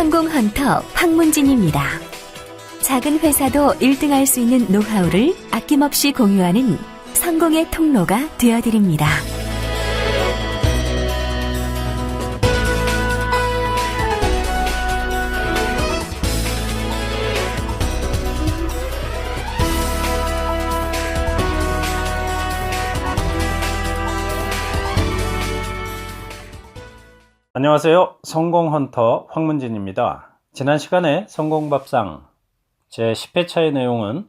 성공 헌터 황문진입니다. 작은 회사도 1등 할 수 있는 노하우를 아낌없이 공유하는 성공의 통로가 되어드립니다. 안녕하세요. 성공헌터 황문진입니다. 지난 시간에 성공밥상 제 10회차의 내용은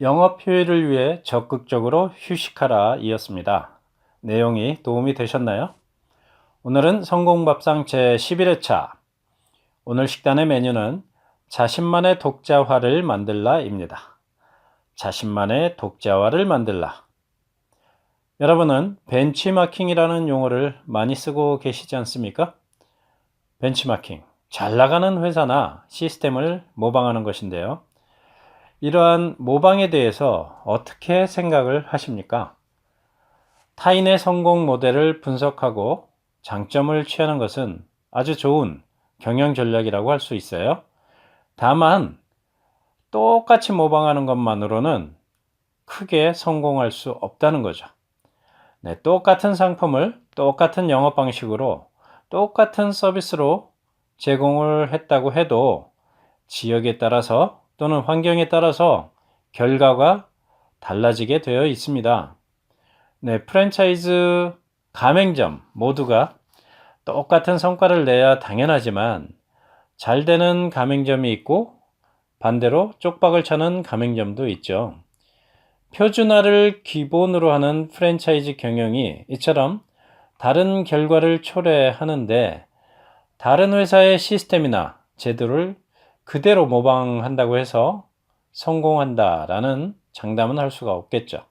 영업 효율을 위해 적극적으로 휴식하라 이었습니다. 내용이 도움이 되셨나요? 오늘은 성공밥상 제 11회차 오늘 식단의 메뉴는 자신만의 독자화를 만들라입니다. 자신만의 독자화를 만들라. 여러분은 벤치마킹이라는 용어를 많이 쓰고 계시지 않습니까? 벤치마킹. 잘 나가는 회사나 시스템을 모방하는 것인데요. 이러한 모방에 대해서 어떻게 생각을 하십니까? 타인의 성공 모델을 분석하고 장점을 취하는 것은 아주 좋은 경영 전략이라고 할 수 있어요. 다만, 똑같이 모방하는 것만으로는 크게 성공할 수 없다는 거죠. 네, 똑같은 상품을 똑같은 영업 방식으로 똑같은 서비스로 제공을 했다고 해도 지역에 따라서 또는 환경에 따라서 결과가 달라지게 되어 있습니다. 네, 프랜차이즈 가맹점 모두가 똑같은 성과를 내야 당연하지만 잘 되는 가맹점이 있고 반대로 쪽박을 차는 가맹점도 있죠. 표준화를 기본으로 하는 프랜차이즈 경영이 이처럼 다른 결과를 초래하는데 다른 회사의 시스템이나 제도를 그대로 모방한다고 해서 성공한다라는 장담은 할 수가 없겠죠.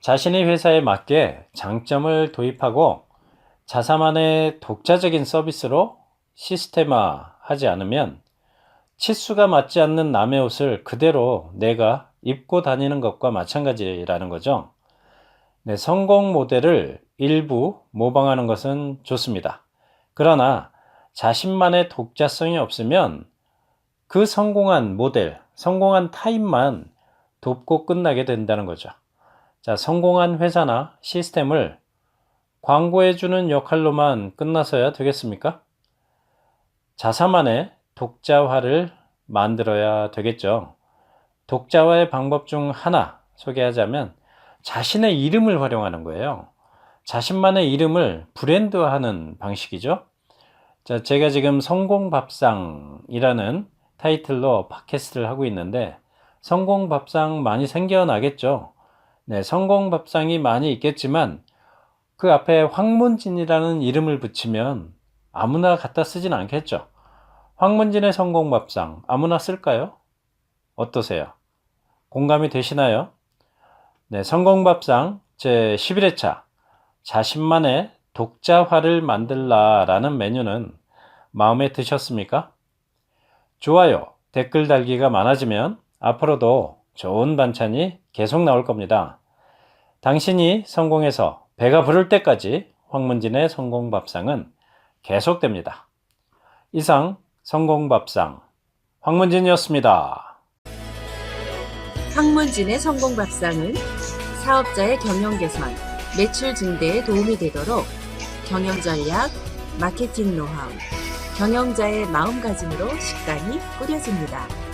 자신의 회사에 맞게 장점을 도입하고 자사만의 독자적인 서비스로 시스템화 하지 않으면 치수가 맞지 않는 남의 옷을 그대로 내가 입고 다니는 것과 마찬가지라는 거죠. 네, 성공 모델을 일부 모방하는 것은 좋습니다. 그러나 자신만의 독자성이 없으면 그 성공한 모델, 성공한 타입만 돕고 끝나게 된다는 거죠. 자, 성공한 회사나 시스템을 광고해주는 역할로만 끝나서야 되겠습니까? 자사만의 독자화를 만들어야 되겠죠. 독자화의 방법 중 하나 소개하자면 자신의 이름을 활용하는 거예요. 자신만의 이름을 브랜드화하는 방식이죠. 자, 제가 지금 성공밥상이라는 타이틀로 팟캐스트를 하고 있는데 성공밥상 많이 생겨나겠죠. 네, 성공밥상이 많이 있겠지만 그 앞에 황문진이라는 이름을 붙이면 아무나 갖다 쓰진 않겠죠. 황문진의 성공밥상 아무나 쓸까요? 어떠세요? 공감이 되시나요? 네, 성공밥상 제 11회차 자신만의 독자화를 만들라라는 메뉴는 마음에 드셨습니까? 좋아요, 댓글 달기가 많아지면 앞으로도 좋은 반찬이 계속 나올 겁니다. 당신이 성공해서 배가 부를 때까지 황문진의 성공밥상은 계속됩니다. 이상 성공밥상 황문진이었습니다. 황문진의 성공밥상은 사업자의 경영 개선, 매출 증대에 도움이 되도록 경영 전략, 마케팅 노하우, 경영자의 마음가짐으로 식단이 꾸려집니다.